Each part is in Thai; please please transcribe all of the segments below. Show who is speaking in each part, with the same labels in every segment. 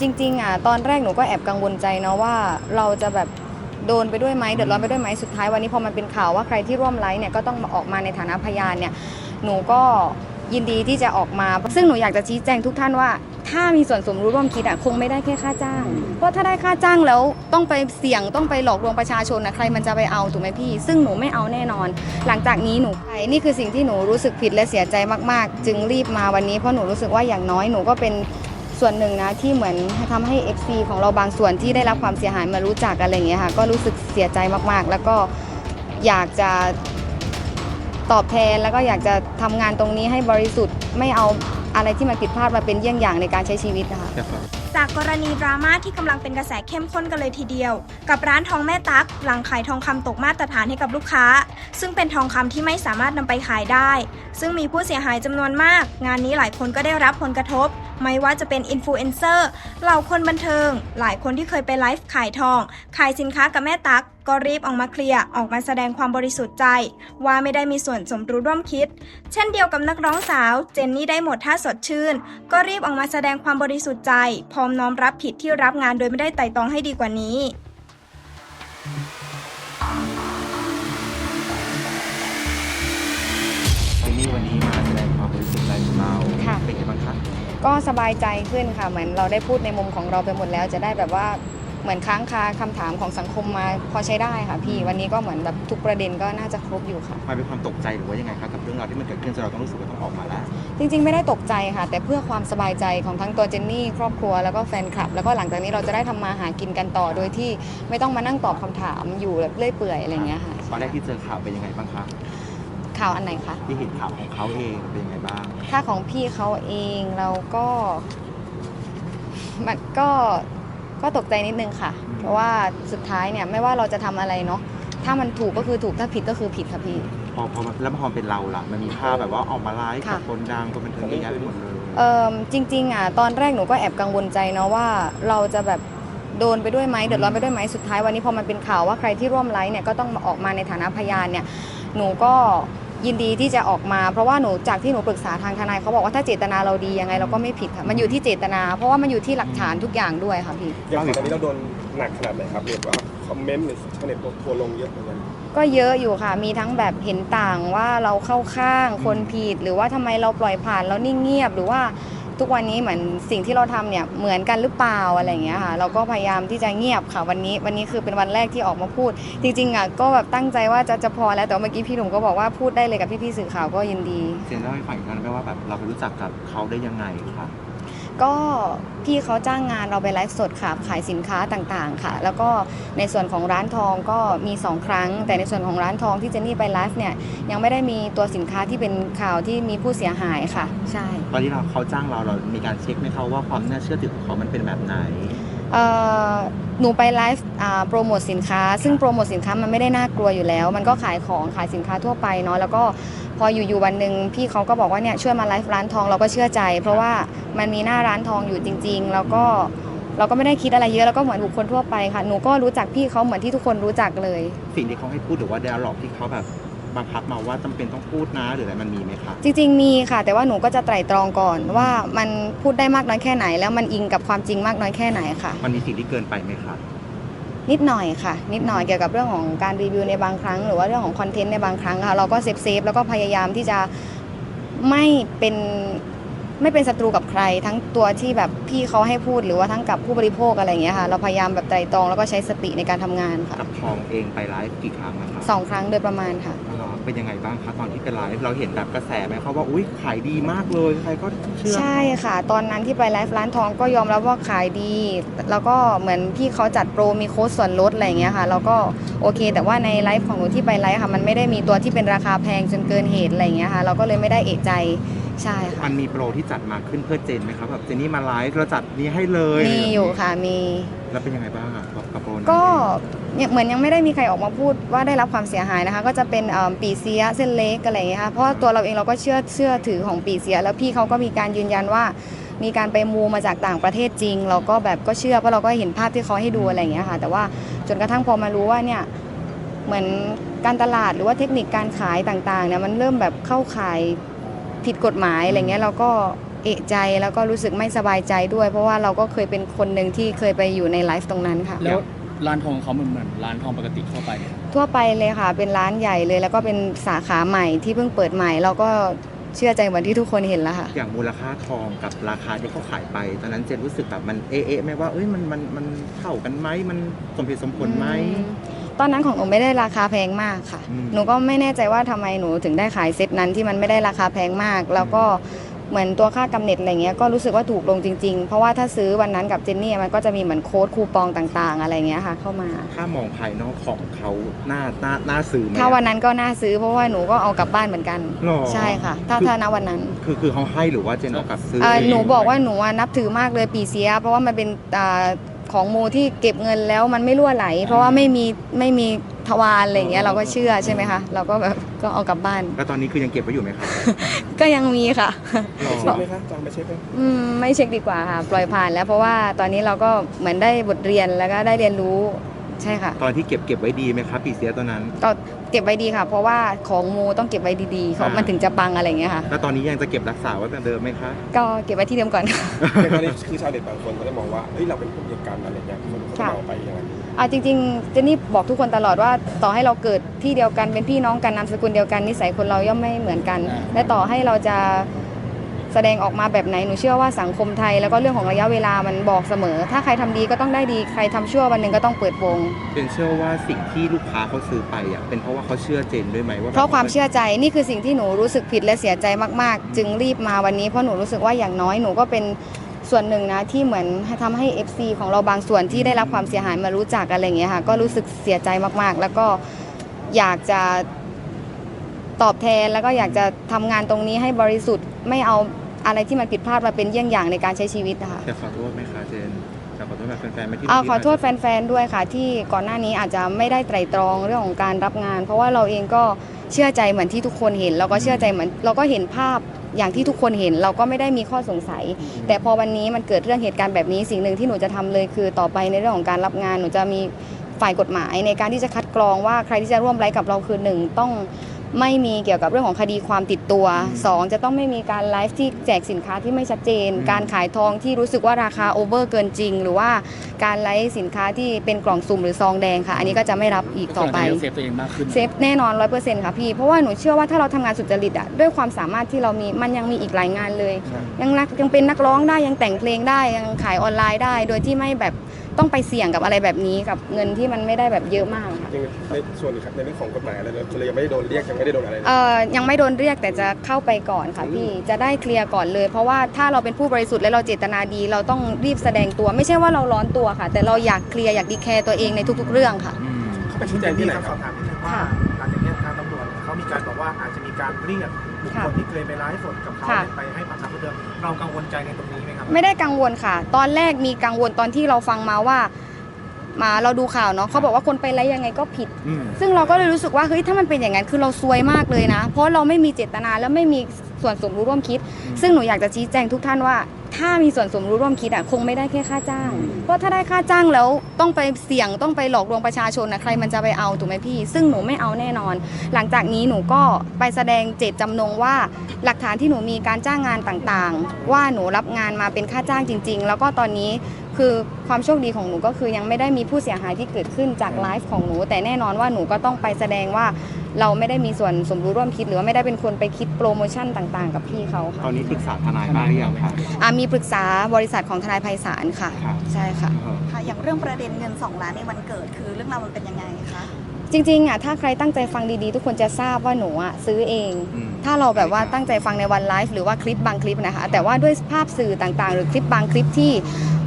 Speaker 1: จริง ๆอะตอนแรกหนูก็แอบกังวลใจเนาะว่าเราจะแบบโดนไปด้วยไหมเดือดร้อนไปด้วยไหมสุดท้ายวันนี้พอมันเป็นข่าวว่าใครที่ร่วมไลฟ์เนี่ยก็ต้องมาออกมาในฐานะพยานเนี่ยหนูก็ยินดีที่จะออกมา ซึ่งหนูอยากจะชี้แจงทุกท่านว่า ถ้ามีส่วนสมรู้ร่วมคิดอะคงไม่ได้แค่ค่าจ้าง เพราะถ้าได้ค่าจ้างแล้วต้องไปเสี่ยงต้องไปหลอกลวงประชาชนนะใครมันจะไปเอาถูกไหมพี่ ซึ่งหนูไม่เอาแน่นอน หลังจากนี้หนูไปนี่คือสิ่งที่หนูรู้สึกผิดและเสียใจมาก ๆ จึงรีบมาวันนี้เพราะหนูรู้สึกว่าอย่างน้อยหนูก็เป็น ส่วนหนึ่งนะที่เหมือนทำให้ FC ของเราบางส่วนที่ได้รับความเสียหายมารู้จักอะไรอย่างเงี้ยค่ะก็รู้สึกเสียใจมากๆ แล้วก็อยากจะตอบแทนแล้วก็อยากจะทำงานตรงนี้ให้บริสุทธิ์ไม่เอาอะไรที่มันผิดพลาดมาเป็นเยี่ยงอย่างในการใช้ชีวิตนะคะ
Speaker 2: จากกรณีดราม่าที่กำลังเป็นกระแสเข้มข้นกันเลยทีเดียว กับร้านทองแม่ตั๊กหลังขายทองคำตกมาตรฐานให้กับลูกค้า ซึ่งเป็นทองคำที่ไม่สามารถนำไปขายได้ ซึ่งมีผู้เสียหายจำนวนมาก งานนี้หลายคนก็ได้รับผลกระทบ ไม่ว่าจะเป็นอินฟลูเอนเซอร์เหล่าคนบันเทิง หลายคนที่เคยไปไลฟ์ขายทอง ขายสินค้ากับแม่ตั๊กก็รีบออกมาเคลียร์ออกมาแสดงความบริสุทธิ์ใจ ว่าไม่ได้มีส่วนสมรู้ร่วมคิด เช่นเดียวกับนักร้องสาว เจนนี่ได้หมดท่าสดชื่น ก็รีบออกมาแสดงความบริสุทธิ์ใจพรอมน้อมรับผิดที่รับงานโดยไม่ได้ไต่ตรองให้ดีกว่านี้
Speaker 3: เจนนี่วันนี้มาแสดงความบริสุทธิ์ใจของเรา
Speaker 1: ค่ะ
Speaker 3: เป็นไงบ้างคะ
Speaker 1: ก็สบายใจขึ้นค่ะ เหมือนเราได้พูดในมุมของเราไปหมดแล้วจะได้แบบว่า เหมือนค้างคาคำถามของสังคมมาพอใช้ได้ค่ะพี่ วันนี้ก็เหมือนแบบทุกประเด็นก็น่าจะครบอยู่ค่ะ
Speaker 3: มันเป็นความตกใจหรือว่ายังไงคะกับเรื่องราวที่มันเกิดขึ้นจนเราต้องรู้สึกว่าต้องออกมาแล้ว
Speaker 1: จริงๆ ไม่ได้ตกใจค่ะ แต่เพื่อความสบายใจของทั้งตัวเจนนี่ครอบครัวแล้วก็แฟนคลับ แล้วก็หลังจากนี้เราจะได้ทำมาหากินกันต่อโดยที่ไม่ต้องมานั่งตอบคำถามอยู่แบบเรื่อยเปื่อยอะไรอย่างเงี้ยค่ะ
Speaker 3: ตอนแรกที่เจอข่าวเป็นยังไงบ้างคะ
Speaker 1: ข่าวอันไหนคะ
Speaker 3: ที่เห็นข่าวของเขาเองเป็นยังไงบ้าง
Speaker 1: ถ้าของพี่เขาเองเราก็ มันก็ ก็ตกใจนิดนึงค่ะ เพราะว่าสุดท้ายเนี่ยไม่ว่าเราจะทำอะไรเนาะถ้ามันถูกก็คือถูกถ้าผิดก็คือผิดค่ะพี่
Speaker 3: พอพอมันแล้วพอเป็นเราล่ะมันมีภาพแบบว่าออกมาไลฟ์กับ
Speaker 1: ค่ะ
Speaker 3: คนดังคนบันเทิงเยอะแยะไปหมดเลย
Speaker 1: เออจริง ๆอะตอนแรกหนูก็แอบกังวลใจเนาะว่าเราจะแบบโดนไปด้วยไหมเดือดร้อนไปด้วยไหมสุดท้ายวันนี้พอมันเป็นข่าวว่าใครที่ร่วมไลฟ์เนี่ยก็ต้องมาออกมาในฐานะพยานเนี่ยหนูก็ ยินดีที่จะออกมาเพราะว่าหนูจากที่หนูปรึกษาทางทนายเขาบอกว่าถ้าเจตนาเราดียังไงเราก็ไม่ผิดค่ะมันอยู่ที่เจตนา เพราะว่ามันอยู่ที่หลักฐานทุกอย่างด้วยค่ะพี่
Speaker 4: อย่างตอนนี้เราโดนหนักขนาดไหนครับเรียกว่าคอมเมนต์หรือชาวเน็ตทัวร์ลงเยอะเหมือนกัน
Speaker 1: ก็เยอะอยู่ค่ะ มีทั้งแบบเห็นต่างว่าเราเข้าข้างคนผิด หรือว่าทำไมเราปล่อยผ่านแล้วนิ่งเงียบหรือว่า ทุกวันนี้เหมือนสิ่งที่เราทำเนี่ยเหมือนกันหรือเปล่าอะไรอย่างเงี้ยค่ะเราก็พยายามที่จะเงียบค่ะวันนี้วันนี้คือเป็นวันแรกที่ออกมาพูด จริงๆอะก็แบบตั้งใจว่าจะจะพอแล้วแต่ว่าเมื่อกี้พี่หนุ่มก็บอกว่าพูดได้เลยกับพี่ๆสื่อข่าวก็ยินดี
Speaker 3: เซนเล่าให้ฟังอีกครั้งได้ไหมว่าแบบเราไปรู้จักกับเขาได้ยังไงค่ะ
Speaker 1: ก็พี่เขาจ้างงานเราไปไลฟ์สดค่ะขายสินค้าต่างๆค่ะ แล้วก็ในส่วนของร้านทองก็มี 2 ครั้ง แต่ในส่วนของร้านทองที่เจนนี่ไปไลฟ์เนี่ยยังไม่ได้มีตัวสินค้าที่เป็นข่าวที่มีผู้เสียหายค่ะ ใช่
Speaker 3: ตอนที่เราเขาจ้างเราเรามีการเช็คไหมคะว่าความน่าเชื่อถือของเขามันเป็นแบบไหน
Speaker 1: เอ่อหนูไปไลฟ์อ่าโปรโมทสินค้า ซึ่งโปรโมทสินค้ามันไม่ได้น่ากลัวอยู่แล้ว มันก็ขายของขายสินค้าทั่วไปเนาะแล้วก็พ ออยู่ๆวันหนึ่งพี่เขาก็บอกว่าเนี่ยช่วยมาไลฟ์ร้านทองเราก็เชื่อใจ เพราะว่ามันมีหน้าร้านทองอยู่จริง ๆ แล้วก็เราก็ไม่ได้คิดอะไรเยอะแล้วก็เหมือนบุคคลทั่วไปค่ะหนูก็รู้จักพี่เขาเหมือนที่ทุกคนรู้จักเลย
Speaker 3: สิ่งที่เขาให้พูดหรือว่า d ด a l ล็อกที่เขาแบบบังคับมาว่าจำเป็นต้องพูดนะหรืออะไรมันมีไหมคะ
Speaker 1: จริง ๆ มีค่ะ แต่ว่าหนูก็จะไตร่ตรองก่อนว่ามันพูดได้มากน้อยแค่ไหน แล้วมันอิงกับความจริงมากน้อยแค่ไหนค่ะ
Speaker 3: มันมีสิ่งที่เกินไปไหมคะ
Speaker 1: นิดหน่อยค่ะ นิดหน่อยเกี่ยวกับเรื่องของการรีวิวในบางครั้ง หรือว่าเรื่องของคอนเทนต์ในบางครั้งค่ะเราก็เซฟเซฟแล้วก็พยายามที่จะไม่เป็นไม่เป็นศัตรูกับใคร ทั้งตัวที่แบบพี่เขาให้พูดหรือว่าทั้งกับผู้บริโภคอะไรอย่างเงี้ยค่ะ เราพยายามแบบไตร่ตรองแล้วก็ใช้สติในการทำงานค่ะ
Speaker 3: กับทองเองไปไลฟ์กี่ครั้งนะคะ
Speaker 1: สองครั้งโดยประมาณค่ะ
Speaker 3: อ๋อ เป็นยังไงบ้างคะตอนที่ไปไลฟ์เราเห็นแบบกระแสไหมเขาว่าอุ้ยขายดีมากเลยใครก็เชื่อ
Speaker 1: ใช่ค่ะ ตอนนั้นที่ไปไลฟ์ร้านทองก็ยอมรับว่าขายดี แล้วก็เหมือนพี่เขาจัดโปรมีโค้ดส่วนลดอะไรอย่างเงี้ยค่ะเราก็โอเค แต่ว่าในไลฟ์ของหนูที่ไปไลฟ์ค่ะมันไม่ได้มีตัวที่เป็นราคาแพงจนเกินเหตุอะไรอย่างเงี้ยค่ะเราก็เลยไม่ได้เอกใจใช่ค่ะ
Speaker 3: มันมีโปรที่จัดมาขึ้นเพื่อเจนไหมครับแบบเจนนี่มาไลฟ์เราจัดนี้ให้เลย
Speaker 1: มีอยู่ค่ะมี
Speaker 3: แล้วเป็นยังไงบ้างอะกับกับโปรนี้
Speaker 1: ก็เนี่ยเหมือนยังไม่ได้มีใครออกมาพูดว่าได้รับความเสียหายนะคะ ก็จะเป็นเอิ่มปีเสียเส้นเล็กอะไรอย่างเงี้ยค่ะเพราะว่าตัวเราเองเราก็เชื่อเชื่อถือของปีเสีย แล้วพี่เขาก็มีการยืนยันว่า มีการไปมูมาจากต่างประเทศจริง เราก็แบบก็เชื่อเพราะเราก็เห็นภาพที่เขาให้ดูอะไรอย่างเงี้ยค่ะ แต่ว่าจนกระทั่งพอมารู้ว่าเนี่ยเหมือนการตลาดหรือว่าเทคนิคการขายต่างๆเนี่ยมันเริ่มแบบเข้าขายผิดกฎหมายอะไรเงี้ยเราก็ เอะใจแล้วก็รู้สึกไม่สบายใจด้วย เพราะว่าเราก็เคยเป็นคนหนึ่งที่เคยไปอยู่ในไลฟ์ตรงนั้นค่ะ
Speaker 5: แล้วร้านทองเขาเหมือนเหมือนร้านทองปกติทั่วไปไหมครับ
Speaker 1: ทั่วไปเลยค่ะ เป็นร้านใหญ่เลย แล้วก็เป็นสาขาใหม่ที่เพิ่งเปิดใหม่ เราก็เชื่อใจเหมือนที่ทุกคนเห็นแล้วค่ะ
Speaker 3: อย่างมูลค่าทองกับราคาที่เขาขายไป ตอนนั้นเจนรู้สึกแบบมันเอ๊ะๆไหมว่าเอ้ยมันมันมันเท่ากันไหมมันสมเหตุสมผลไหม
Speaker 1: อืตอนนั้นของหนูไม่ได้ราคาแพงมากค่ะ
Speaker 3: อืม
Speaker 1: หนูก็ไม่แน่ใจว่าทำไมหนูถึงได้ขายเซตนั้นที่มันไม่ได้ราคาแพงมาก แล้วก็ เหมือนตัวค่ากำเนิดอะไรเงี้ยก็รู้สึกว่าถูกลงจริงๆ เพราะว่าถ้าซื้อวันนั้นกับเจนนี่มันก็จะมีเหมือนโค้ดคูปองต่างๆ อะไรเงี้ยค่ะเข้ามา
Speaker 3: ถ้ามองภายนอกของเขาหน้าหน้าหน้าซื้อไหม
Speaker 1: ถ้าวันนั้นก็น่าซื้อเพราะว่าหนูก็เอากลับบ้านเหมือนกัน
Speaker 3: หรอ
Speaker 1: ใช่ค่ะ ถ้าถ้าณวันนั้น
Speaker 3: คือคือเขาให้หรือว่าเจนเอากลับซื้อ
Speaker 1: เอ่อ
Speaker 3: เง
Speaker 1: หนูบอกว่าหนูอะนับถือมากเลยปีเสีย เพราะว่ามันเป็นอ่าของโมที่เก็บเงินแล้วมันไม่รั่วไหล เพราะว่าไม่มีไม่มี ทวารอะไรอย่างเงี้ยเราก็เชื่อใช่ไหมคะเราก็แบบก็เอากลับบ้าน
Speaker 3: แล้วตอนนี้คือยังเก็บไว้อยู่ไหมครับ
Speaker 1: ก็ยังมีค่ะ
Speaker 3: หรอ
Speaker 4: เช็คไหมคะจางไปเช็คไหม
Speaker 1: อืมไม่เช็คดีกว่าค่ะ ปล่อยผ่านแล้วเพราะว่าตอนนี้เราก็เหมือนได้บทเรียนแล้วก็ได้เรียนรู้ ใช่ค่ะ
Speaker 3: ตอนที่เก็บเก็บไว้ดีไหมครับปีเสียตอนนั้น
Speaker 1: ก็เก็บไว้ดีค่ะ เพราะว่าของโมต้องเก็บไว้ดีๆเขา
Speaker 3: อ่ามั
Speaker 1: มันถึงจะปังอะไรอย่างเงี้ยค่ะ
Speaker 3: แล้วตอนนี้ยังจะเก็บรักษาไว้แบบเดิมไหมคะ
Speaker 1: ก็เก็บไว้ที่เดิมก่อน
Speaker 4: ในกรณีคือชาวเน็ตบางคนก็จะมองว่าเฮ้ยเราเป็นพวกเดียวกันอะไรเงี้ยคนเขาจะมองไปอย่างนั้น
Speaker 1: เอาจริงๆเจนนี่บอกทุกคนตลอดว่าต่อให้เราเกิดที่เดียวกันเป็นพี่น้องกันนามสกุลเดียวกันนิสัยคนเราย่อมไม่เหมือนกัน
Speaker 5: อ่า
Speaker 1: และต่อให้เราจะ แสดงออกมาแบบไหนหนูเชื่อว่าสังคมไทย แล้วก็เรื่องของระยะเวลามันบอกเสมอ ถ้าใครทำดีก็ต้องได้ดีใครทำชั่ววันหนึ่งก็ต้องเปิดวง
Speaker 3: เจนเชื่อว่าสิ่งที่ลูกค้าเขาซื้อไปอะเป็นเพราะว่าเขาเชื่อเจนด้วยไหมว่าแบบ
Speaker 1: เพราะความเชื่อใจนี่คือสิ่งที่หนูรู้สึกผิดและเสียใจมากๆ จึงรีบมาวันนี้เพราะหนูรู้สึกว่าอย่างน้อยหนูก็เป็นส่วนหนึ่งนะที่เหมือนทำให้ FC ของเราบางส่วนที่ได้รับความเสียหายมารู้จักอะไรอย่างเงี้ยค่ะก็รู้สึกเสียใจมากๆ แล้วก็อยากจะตอบแทนแล้วก็อยากจะทำงานตรงนี้ให้บริสุทธิ์ไม่เอา อะไรที่มันผิดพลาดมาเป็นเยี่ยงอย่างในการใช้ชีวิตนะคะ
Speaker 3: จะขอโทษไหมคะเจนจะขอโทษแบบแฟนๆไหมที่
Speaker 1: เอา
Speaker 3: ที่
Speaker 1: ขอโทษแฟนๆด้วยค่ะ ที่ก่อนหน้านี้อาจจะไม่ได้ไตร่ตรองเรื่องของการรับงาน เพราะว่าเราเองก็เชื่อใจเหมือนที่ทุกคนเห็นเราก็เชื่อใจเหมือนเราก็เห็นภาพอย่างที่ทุกคนเห็น เราก็ไม่ได้มีข้อสงสัย แต่พอวันนี้มันเกิดเรื่องเหตุการณ์แบบนี้สิ่งหนึ่งที่หนูจะทำเลยคือต่อไปในเรื่องของการรับงานหนูจะมีฝ่ายกฎหมายในการที่จะคัดกรองว่าใครที่จะร่วมไลฟ์กับเราคือหนึ่งต้อง ไม่มีเกี่ยวกับเรื่องของคดีความติดตัวสองจะต้องไม่มีการไลฟ์ที่แจกสินค้าที่ไม่ชัดเจน การขายทองที่รู้สึกว่าราคาโอเวอร์เกินจริง หรือว่าการไลฟ์สินค้าที่เป็นกล่องสุ่มหรือซองแดงค่ะ อันนี้ก็จะไม่รับอีกต่อไป
Speaker 5: ส่วนใหญ่เซฟตัวเองมากขึ้น
Speaker 1: เซฟแน่นอนร้อยเปอร์เซ็นต์ค่ะพี่ เพราะว่าหนูเชื่อว่าถ้าเราทำงานสุจริตอะด้วยความสามารถที่เรามีมันยังมีอีกหลายงานเลย ยังนักยังเป็นนักร้องได้ยังแต่งเพลงได้ยังขายออนไลน์ได้ โดยที่ไม่แบบ ต้องไปเสี่ยงกับอะไรแบบนี้กับเงินที่มันไม่ได้แบบเยอะมากค่ะ
Speaker 4: ยังในส่วนในเรื่องของกฎหมายอะไรเลยเรายังไม่ได้โดนเรียกยังไม่ได้โดนอะไรเลย
Speaker 1: เอ่อยังไม่โดนเรียกแต่จะเข้าไปก่อนค่ะพี่จะได้เคลียร์ก่อนเลย เพราะว่าถ้าเราเป็นผู้บริสุทธิ์และเราเจตนาดี เราต้องรีบแสดงตัว ไม่ใช่ว่าเราร้อนตัวค่ะ แต่เราอยากเคลียร์อยากดีแคร์ตัวเองในทุก ๆ เรื่องค่ะ
Speaker 3: อืม
Speaker 4: เขาไปชี้แจงที่ไหนค
Speaker 6: ส
Speaker 4: รั
Speaker 6: อ
Speaker 4: บบ
Speaker 6: ถามนิดนึงว่า
Speaker 1: ค่ะ
Speaker 6: หลังจากเนี้ยทางตำรวจเขามีการบอกว่าอาจจะมีการเรียก บุคค
Speaker 1: ค่ะ
Speaker 6: ลที่เคยไปไลฟ์สดกับเขา
Speaker 1: ค่ะ
Speaker 6: ไปให้ปากคำเพิ่มเติมเรากังวลใจในตรงนี้ไหมครับ
Speaker 1: ไม่ได้กังวลค่ะ ตอนแรกมีกังวลตอนที่เราฟังมาว่า มาเราดูข่าวเนาะเขาบอกว่าคนไปไลฟ์ยังไงก็ผิด
Speaker 3: อืม
Speaker 1: ซึ่งเราก็เลยรู้สึกว่าเฮ้ยถ้ามันเป็นอย่างนั้นคือเราซวยมากเลยนะ เพราะเราไม่มีเจตนาและไม่มีส่วนสมรู้ร่วมคิด ซึ่งหนูอยากจะชี้แจงทุกท่านว่า ถ้ามีส่วนสมรู้ร่วมคิดอะคงไม่ได้แค่ค่าจ้าง เพราะถ้าได้ค่าจ้างแล้วต้องไปเสี่ยงต้องไปหลอกลวงประชาชนนะใครมันจะไปเอาถูกไหมพี่ ซึ่งหนูไม่เอาแน่นอน หลังจากนี้หนูก็ไปแสดงเจตจำนงว่า หลักฐานที่หนูมีการจ้างงานต่างๆ ว่าหนูรับงานมาเป็นค่าจ้างจริง ๆ แล้วก็ตอนนี้ คือความโชคดีของหนูก็คือยังไม่ได้มีผู้เสียหายที่เกิดขึ้นจากไลฟ์ของหนู แต่แน่นอนว่าหนูก็ต้องไปแสดงว่าเราไม่ได้มีส่วนสมรู้ร่วมคิด หรือว่าไม่ได้เป็นคนไปคิดโปรโมชั่นต่างๆ กับพี่เขา
Speaker 3: ต
Speaker 1: ค่ะ
Speaker 3: อนนี้ปรึกษาทนายบ้างหรือยังคะ
Speaker 1: อะมีปรึกษาบริษัทของทนายไพศาลค่ะ
Speaker 3: ครับ
Speaker 1: ใช่ค่ะ
Speaker 3: เออ
Speaker 7: ค่ะอย่างเรื่องประเด็นเงิน 2 ล้านในวันเกิดคือเรื่องราวมันเป็นยังไงคะ
Speaker 1: จริงๆอะถ้าใครตั้งใจฟังดีๆ ทุกคนจะทราบว่าหนูอะซื้อเอง
Speaker 3: อืม
Speaker 1: ถ้าเราแบบว่าตั้งใจฟังในวันไลฟ์หรือว่าคลิปบางคลิปนะคะ แต่ว่าด้วยภาพสื่อต่างๆ หรือคลิปบางคลิปที่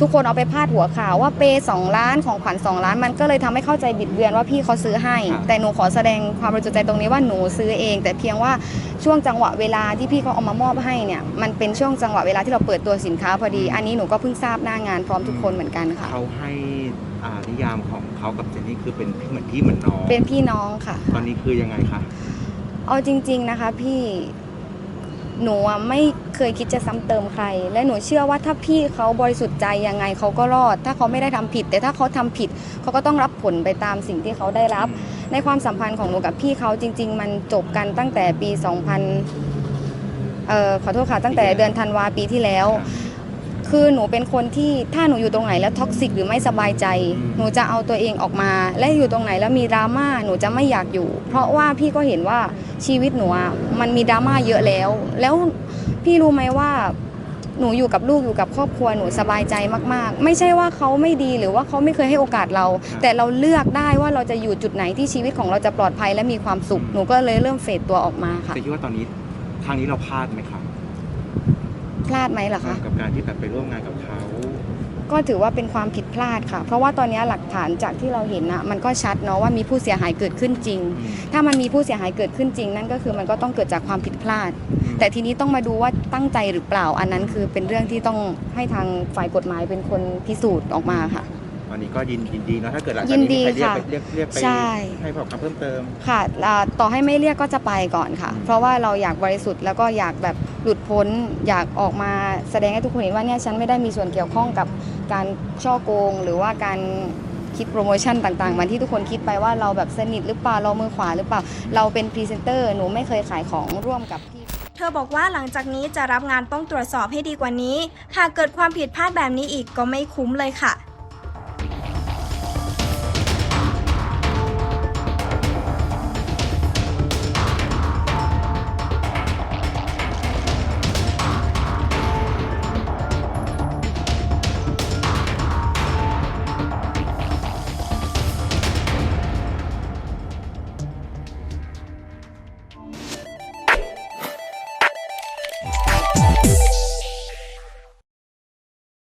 Speaker 1: ทุกคนเอาไปพาดหัวข่าวว่าเปย์สองล้านของขวัญ2ล้านมันก็เลยทำให้เข้าใจบิดเบือนว่าพี่เขาซื้อให้
Speaker 3: ครับ
Speaker 1: แต่หนูขอแสดงความบริสุทธิ์ใจตรงนี้ว่าหนูซื้อเอง แต่เพียงว่าช่วงจังหวะเวลาที่พี่เขาเอามามอบให้เนี่ยมันเป็นช่วงจังหวะเวลาที่เราเปิดตัวสินค้าพอดี อันนี้หนูก็เพิ่งทราบหน้างานพร้อมทุกคนเหมือนกันค่ะ
Speaker 3: เขาให้อ่านิยามของเขากับเจนนี่คือเป็นเหมือนพี่เหมือนน้อง
Speaker 1: เป็นพี่น้องค่ะ
Speaker 3: ตอนนี้คือยังไงคะ
Speaker 1: เอาจริง ๆนะคะ พี่ หนูอะไม่เคยคิดจะซ้ำเติมใคร และหนูเชื่อว่าถ้าพี่เขาบริสุทธิ์ใจยังไงเขาก็รอด ถ้าเขาไม่ได้ทำผิด แต่ถ้าเขาทำผิดเขาก็ต้องรับผลไปตามสิ่งที่เขาได้รับ ในความสัมพันธ์ของหนูกับพี่เขาจริง ๆ มันจบกันตั้งแต่ปี 2000เอ่อขอโทษค่ะตั้งแต่เดือนธันวาปีที่แล้วคื อหนูเป็นคนที่ถ้าหนูอยู่ตรงไหนแล้วท็อกซิกหรือไม่สบายใจ หนูจะเอาตัวเองออกมา และอยู่ตรงไหนแล้วมีดราม่าหนูจะไม่อยากอยู่ เพราะว่าพี่ก็เห็นว่าชีวิตหนูอะมันมีดราม่าเยอะแล้ว แล้วพี่รู้ไหมว่าหนูอยู่กับลูกอยู่กับครอบครัวหนูสบายใจมาก ๆ ไม่ใช่ว่าเขาไม่ดีหรือว่าเขาไม่เคยให้โอกาสเรา แต่เราเลือกได้ว่าเราจะอยู่จุดไหนที่ชีวิตของเราจะปลอดภัยและมีความสุขหนูก็เลยเริ่มเฟดตัวออกมาค่ะ
Speaker 3: แต่คิดว่าตอนนี้ครั้งนี้เราพลาดไหมครับ
Speaker 1: พลาดไหมล่ะคะ
Speaker 3: กับการที่แบบไปร่วมงานกับเขา
Speaker 1: ก็ถือว่าเป็นความผิดพลาดค่ะ เพราะว่าตอนนี้หลักฐานจากที่เราเห็นนะมันก็ชัดเนาะว่ามีผู้เสียหายเกิดขึ้นจริง
Speaker 3: อืม
Speaker 1: ถ้ามันมีผู้เสียหายเกิดขึ้นจริง นั่นก็คือมันก็ต้องเกิดจากความผิดพลาด แต่ทีนี้ต้องมาดูว่าตั้งใจหรือเปล่า อันนั้นคือเป็นเรื่องที่ต้องให้ทางฝ่ายกฎหมายเป็นคนพิสูจน์ออกมาค่ะ
Speaker 3: วันนี้ก็ยินยินดีเนาะถ้าเกิดหลัง
Speaker 1: ยิ
Speaker 3: จาก
Speaker 1: น
Speaker 3: นี้
Speaker 1: ดี
Speaker 3: มีใครเรียก
Speaker 1: ค่ะ
Speaker 3: ไปเรียกเรียกไป
Speaker 1: ใช่
Speaker 3: ให้บอกคำเพิ่มเติม
Speaker 1: ค่ะอ่าต่อให้ไม่เรียกก็จะไปก่อนค่ะเพราะว่าเราอยากบริสุทธิ์แล้วก็อยากแบบหลุดพ้น อยากออกมาแสดงให้ทุกคนเห็นว่าเนี่ยฉันไม่ได้มีส่วนเกี่ยวข้องกับการช่อโกง หรือว่าการคิดโปรโมชั่นต่างๆเหมันที่ทุกคนคิดไปว่าเราแบบสนิทหรือเปล่าเรามือขวาหรือเปล่า เราเป็นพรีเซนเตอร์หนูไม่เคยขายของร่วมกับพี่
Speaker 2: เธอบอกว่าหลังจากนี้จะรับงานต้องตรวจสอบให้ดีกว่านี้ หากเกิดความผิดพลาดแบบนี้อีกก็ไม่คุ้มเลยค่ะ